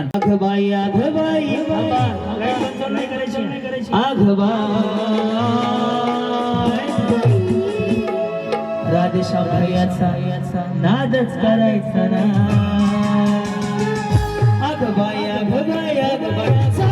आपण आघबाई आघबाई आघबाई राधेशा भैयाचा नादच करायचा ना. आघबाई आघबाई आघबाई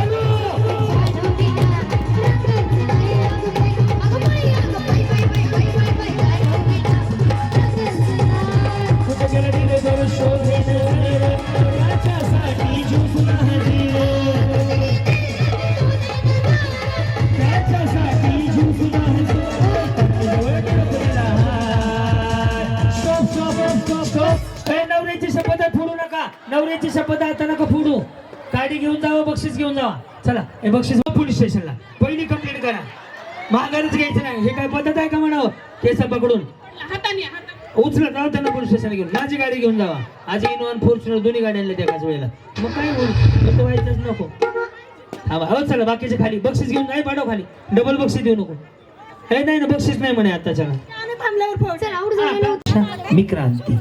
स्टेशनला. पहिली कंप्लेंट करा. महागारीच घ्यायचं नाही. हे काय पद्धत आहे का म्हणावं? केस पकडून. हाताने उचलत राहू त्यांना पोलीस स्टेशन घेऊन. माझी गाडी घेऊन जावा. आज इनोन फॉर्च्युनर दोन्ही गाडी आणल्या एकाच वेळेला. मग काय होईल? फक्त व्हायचंच नको. हा हो चला. बाकीचे खाली. बक्षीस घेऊन नाही पाठव खाली. डबल बक्षीस देऊ नको. हे नाही ना बक्षीस नाही म्हणे आताच्या आणि थांबल्यावर फोड मी क्रांती.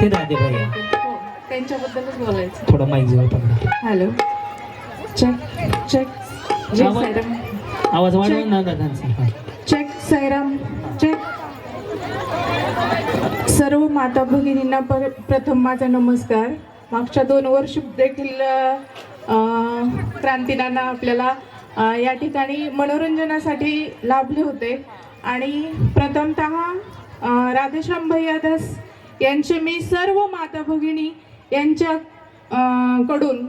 ते दादे भैया हो, त्यांच्याबद्दलच बोलायचं. थोडा पकडा. हॅलो. Check check. आवाज- वाढवून ना दादांचा. चेक साईराम चेक सर्व माता भगिनींना पर प्रथम माझा नमस्कार. मागच्या दोन वर्ष देखील क्रांतीनाना आपल्याला या ठिकाणी मनोरंजनासाठी लाभले होते. आणि प्रथमतः राधेश्याम भैयादास यांचे मी सर्व माता भगिनी यांच्या कडून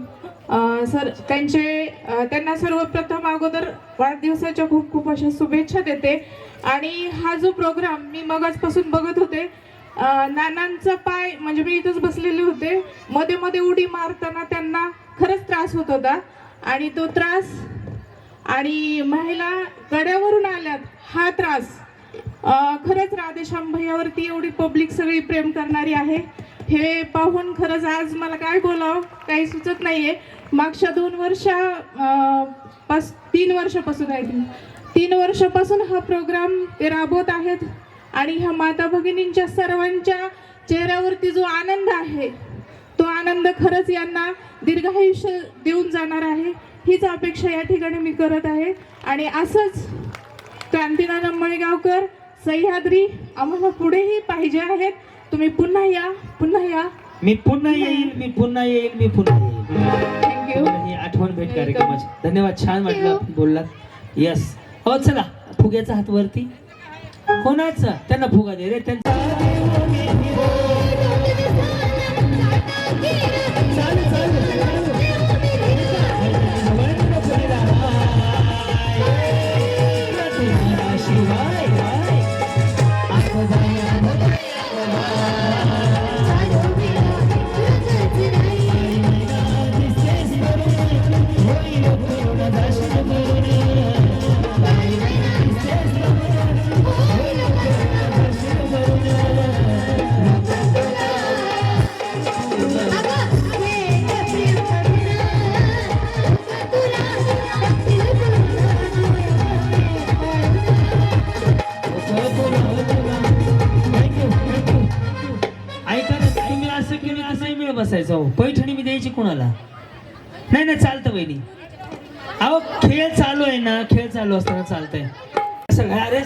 सर त्यांचे त्यांना सर्वप्रथम अगोदर वाढदिवसाच्या खूप खूप अशा शुभेच्छा देते. आणि हा जो प्रोग्राम मी मगाचपासून बघत होते नानांचा पाय म्हणजे मी इथंच बसलेले होते. मध्ये मध्ये उडी मारताना त्यांना खरंच त्रास होत होता. आणि तो त्रास आणि महिला गड्यावरून आल्यात हा त्रास. खरंच राधेश्याम भैयावरती एवढी पब्लिक सगळी प्रेम करणारी आहे. हे पाहून खरंच आज मला काय बोलावं काही सुचत नाहीये. मागच्या दोन वर्षा पास तीन वर्षापासून आहे ती. तीन वर्षापासून हा प्रोग्राम ते राबवत आहेत आणि ह्या माता भगिनींच्या सर्वांच्या चेहऱ्यावरती जो आनंद आहे तो आनंद खरंच यांना दीर्घायुष्य देऊन जाणार आहे. हीच अपेक्षा या ठिकाणी मी करत आहे. आणि असंच क्रांतीनाना मळेगावकर सह्याद्री आम्हाला पुढेही पाहिजे आहेत. तुम्ही पुन्हा या पुन्हा या. मी पुन्हा येईल मी पुन्हा येईल मी पुन्हा येईल. थँक्यू. ही आठवण भेट कार्यक्रमाची. धन्यवाद छान वाटलं बोललात. यस हो चला. फुग्याचा हात वरती. कोणाचा? त्यांना फुगा दे रे त्यांचा. हो पैठणी मी द्यायची कोणाला? नाही नाही चालतं वहिनी अहो खेळ चालू आहे ना खेळ चालू असताना चालतंय. असं अरे.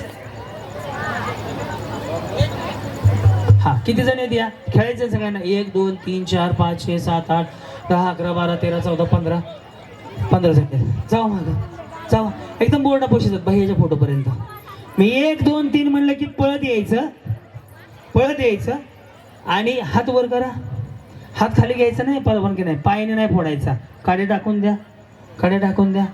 हा किती जण आहेत या? खेळायचं सगळ्यांना. एक दोन तीन चार पाच छे सात आठ दहा अकरा बारा तेरा चौदा पंधरा. पंधरा जण जाऊ माग. जाऊ. एकदम बोर्डा पोशीतात बाह्याच्या फोटोपर्यंत. मी एक दोन तीन म्हणलं की पळत यायचं. पळत यायचं. आणि हात वर करा. हात खाली घ्यायचा नाही परवानगी नाही. पायाने नाही फोडायचा. काडे टाकून द्या. काडे टाकून द्या.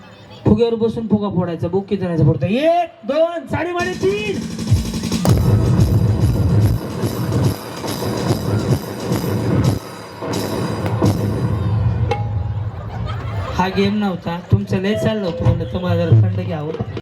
फुग्यावर बसून फुगा फोडायचा. बुक किती जणांचा फोडतो एक दोन साडे माडे तीन. हा गेम नव्हता. तुमचं लय चाललं होतं म्हणलं तुम्हाला जरा थंड घ्यावं.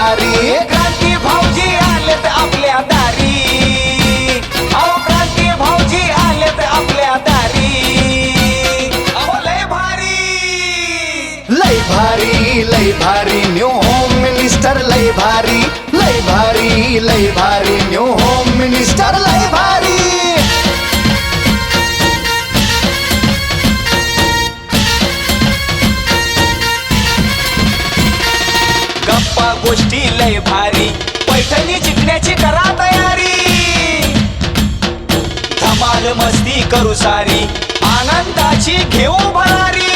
गोष्टी लय भारी. पैठणी जिंकण्याची करा तयारी. धमाल मस्ती करू सारी. आनंदाची घेऊ भरारी.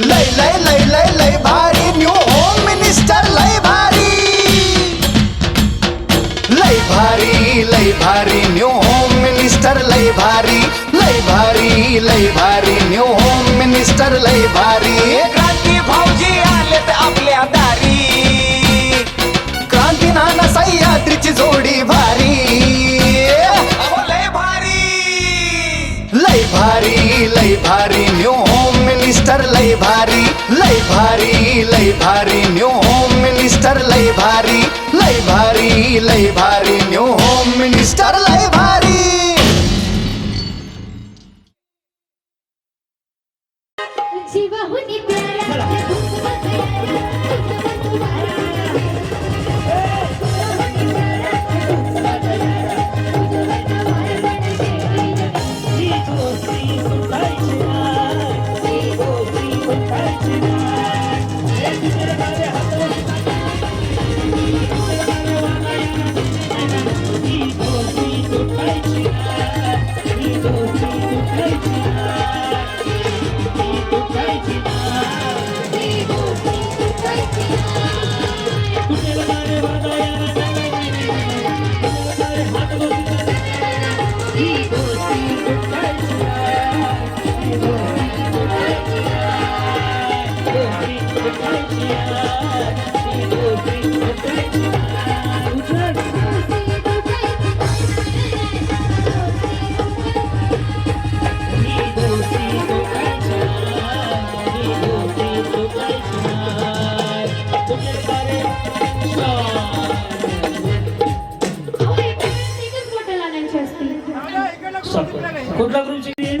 लय लय लय लय लय भारी. न्यू होम मिनिस्टर लय भारी. लय भारी लय भारी. न्यू होम मिनिस्टर लय भारी. लय भारी लय भारी. न्यू होम मिनिस्टर लय भारी. आलेत आपल्या दारी. क्रांती नाना सह्याद्रीची जोडी भारी. लय भारी. लय भारी लय भारी. न्यू होम मिनिस्टर लय भारी. लय भारी लय भारी. न्यू होम मिनिस्टर लय भारी. लय भारी लय भारी. न्यू होम मिनिस्टर लय भारी. कुठला ग्रुपची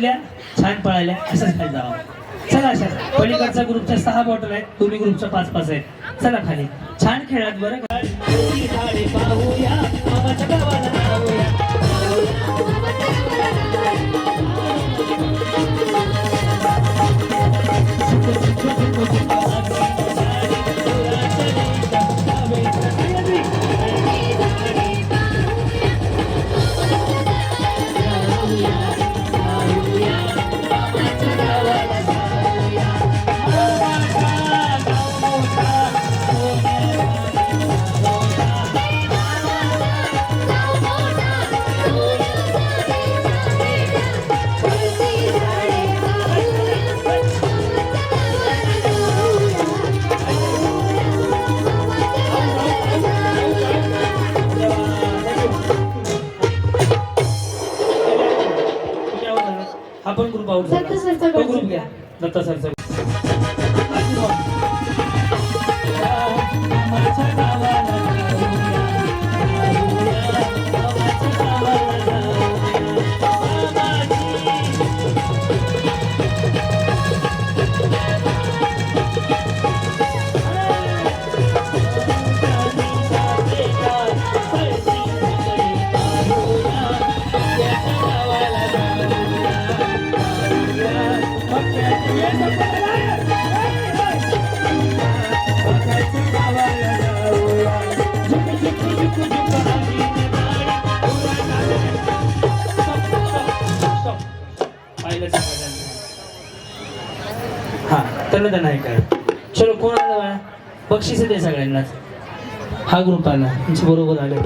येस छान पळाल्या असंच खाली जावं. चला अशा पलीकडचा ग्रुपच्या सहा बॉटल आहेत तुम्ही ग्रुपच्या पाच पाच आहेत. चला खाली. छान खेळात बरं झाला दत्ता सरचा ग्रुप घ्या. दत्ता सरचा हा नाही काय चलो कोण आलं बक्षीस दे सगळ्यांनाच. हा ग्रुप आला. बरोबर आले